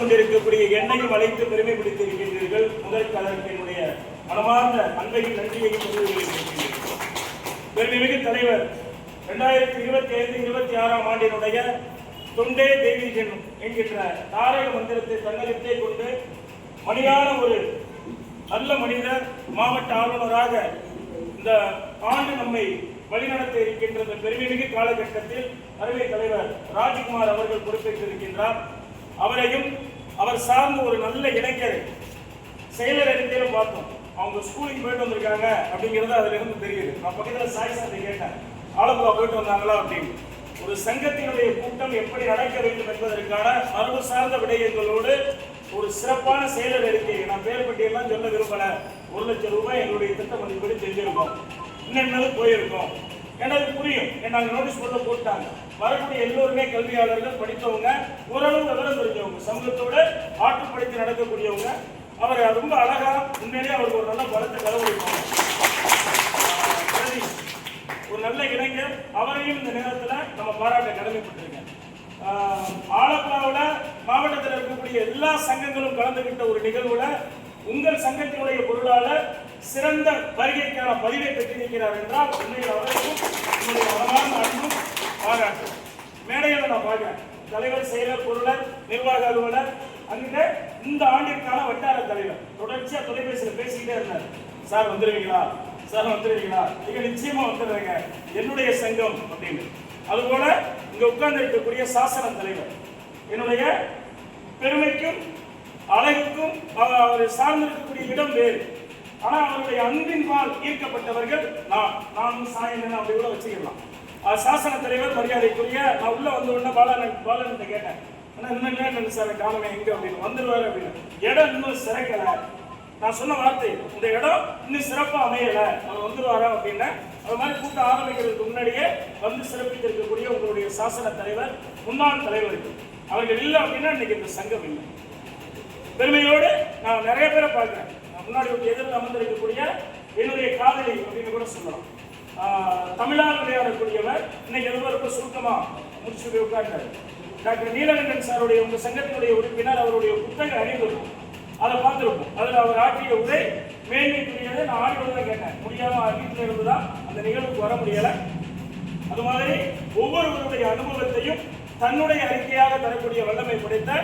கொண்டிருக்கக்கூடிய எண்ணையும் அழைத்து பெருமை பிடித்திருக்கின்றீர்கள் முதற்கு அதற்கு என்னுடைய மனமார்ந்த அன்பையும் நன்றியையும் பெருமைமிகு தலைவர் இரண்டாயிரத்தி இருபத்தி ஐந்து இருபத்தி ஆறாம் ஆண்டினுடைய தொண்டே தெய்வீகன் என்கின்ற தாரக மந்திரத்தை தன்னகத்தே கொண்டு மணியான ஒரு நல்ல மனிதர் மாவட்ட ஆளுநராக இந்த ஆண்டு நம்மை வழிநடத்த இருக்கின்ற இந்த பெருமைமிகு காலகட்டத்தில் அருமை தலைவர் ராஜ்குமார் அவர்கள் பொறுப்பேற்றிருக்கின்றார். அவரையும் அவர் சார்ந்த ஒரு நல்ல இளைஞர் செயலர் அறிக்கையிலும் பார்த்தோம். அவங்க ஸ்கூலுக்கு போயிட்டு வந்திருக்காங்க அப்படிங்கிறது அதுல இருந்து தெரியுது. நான் பக்கத்தில் சாய் சார் கேட்டேன். ஆலப்புழா போயிட்டு வந்தாங்களா அப்படின்னு. ஒரு சங்கத்தினுடைய கூட்டம் எப்படி நடக்க வேண்டும் என்பதற்கான மரபு சார்ந்த விடயங்களோடு ஒரு சிறப்பான செயலர் அறிக்கையை நான் பேர் பட்டியெல்லாம் சொல்ல விரும்பல. ஒரு லட்சம் ரூபாய் எங்களுடைய திட்ட மதிப்பீடு செஞ்சிருக்கோம். இன்னென்னது போயிருக்கோம். ஏன்னா அது புரியும். ஏன்னா நோட்டீஸ் போட்டு போட்டாங்க. வரக்கூடிய எல்லோருமே கல்வியாளர்கள் படித்தவங்க ஓரளவு விவரம் தெரிஞ்சவங்க சமூகத்தோட ஆட்டுப்படுத்தி நடக்கக்கூடியவங்க அவர் ரொம்ப அழகா உண்மையிலேயே அவருக்கு ஒரு நல்ல பலத்தை கலவரிப்பாங்க ஒரு நல்ல இளைஞர் அவரையும் இந்த நேரத்தில் நம்ம பாராட்ட கடமைப்பட்டிருக்கேன். ஆஹ் மாவட்டத்தில் இருக்கக்கூடிய எல்லா சங்கங்களும் கலந்துகிட்ட ஒரு நிகழ்வுல உங்கள் சங்கத்தினுடைய பொருளாளர் சிறந்த வருகைக்கான பதிவை பெற்றிருக்கிறார் என்றால் உண்மையில் அவருக்கும் உங்களுடைய மனமார்ந்த அன்பும் ஆக மேடையில் நான் பார்க்கிறேன். தலைவர் செயலர் பொருளர் நிர்வாக அலுவலர் அங்க இந்த ஆண்டிற்கான வட்டார தலைவர். தொடர்ச்சியா தொலைபேசியில் பேசிக்கிட்டே இருந்தார். சார் வந்துருவீங்களா? சார் வந்துருவீங்களா? நீங்க நிச்சயமா வந்துடுறீங்க. என்னுடைய சங்கம் அப்படின்னு. அதுபோல இங்க உட்கார்ந்து இருக்கக்கூடிய சாசன தலைவர். என்னுடைய பெருமைக்கும் அழகுக்கும் அவர் சார்ந்திருக்கக்கூடிய இடம் வேறு. ஆனா அவருடைய அன்பின்பால் ஈர்க்கப்பட்டவர்கள் நான். நானும் சாயன் அப்படி கூட வச்சுக்கலாம். சாசன தலைவர் மரியாதைக்குரிய நான் உள்ள வந்த உடனே பாலன் பாலன் கேட்டேன். ஆனா இன்னும் என்ன சார் காலமே எங்க அப்படின்னு. வந்துருவாரு அப்படின்னு. இடம் இன்னும் சிறக்கல. நான் சொன்ன வார்த்தை இந்த இடம் இன்னும் சிறப்பா அமையல. அவர் வந்துருவாரா அப்படின்னா. அது மாதிரி கூட்டம் ஆரம்பிக்கிறதுக்கு முன்னாடியே வந்து சிறப்பித்திருக்கக்கூடிய உங்களுடைய சாசன தலைவர் முன்னாள் தலைவர்கள் அவர்கள் இல்லை அப்படின்னா இன்னைக்கு இந்த சங்கம் இல்லை. பெருமையோடு நான் நிறைய பேரை பார்க்குறேன். முன்னாடி ஒரு எதிரில் அமர்ந்திருக்கக்கூடிய என்னுடைய காதலி அப்படின்னு கூட சொல்லலாம். ஆஹ் தமிழால் விளையாடக்கூடியவர் இன்னைக்கு எதிர்பார்ப்பு சுருக்கமாக முடிச்சு உட்கார்ந்தார். டாக்டர் நீலகண்டன் சாருடைய உங்கள் சங்கத்தினுடைய உறுப்பினர் அவருடைய புத்தக அறிந்திருக்கும் அதை பார்த்துருப்போம். அதில் அவர் ஆற்றிய உரை மேன்மைக்குரியதை. நான் ஆடியோட தான் கேட்டேன். முடியாமல் வீட்டில் இருந்து தான் அந்த நிகழ்வுக்கு வர முடியலை. அது மாதிரி ஒவ்வொருவருடைய அனுபவத்தையும் தன்னுடைய அறிக்கையாக தரக்கூடிய வல்லமை படைத்த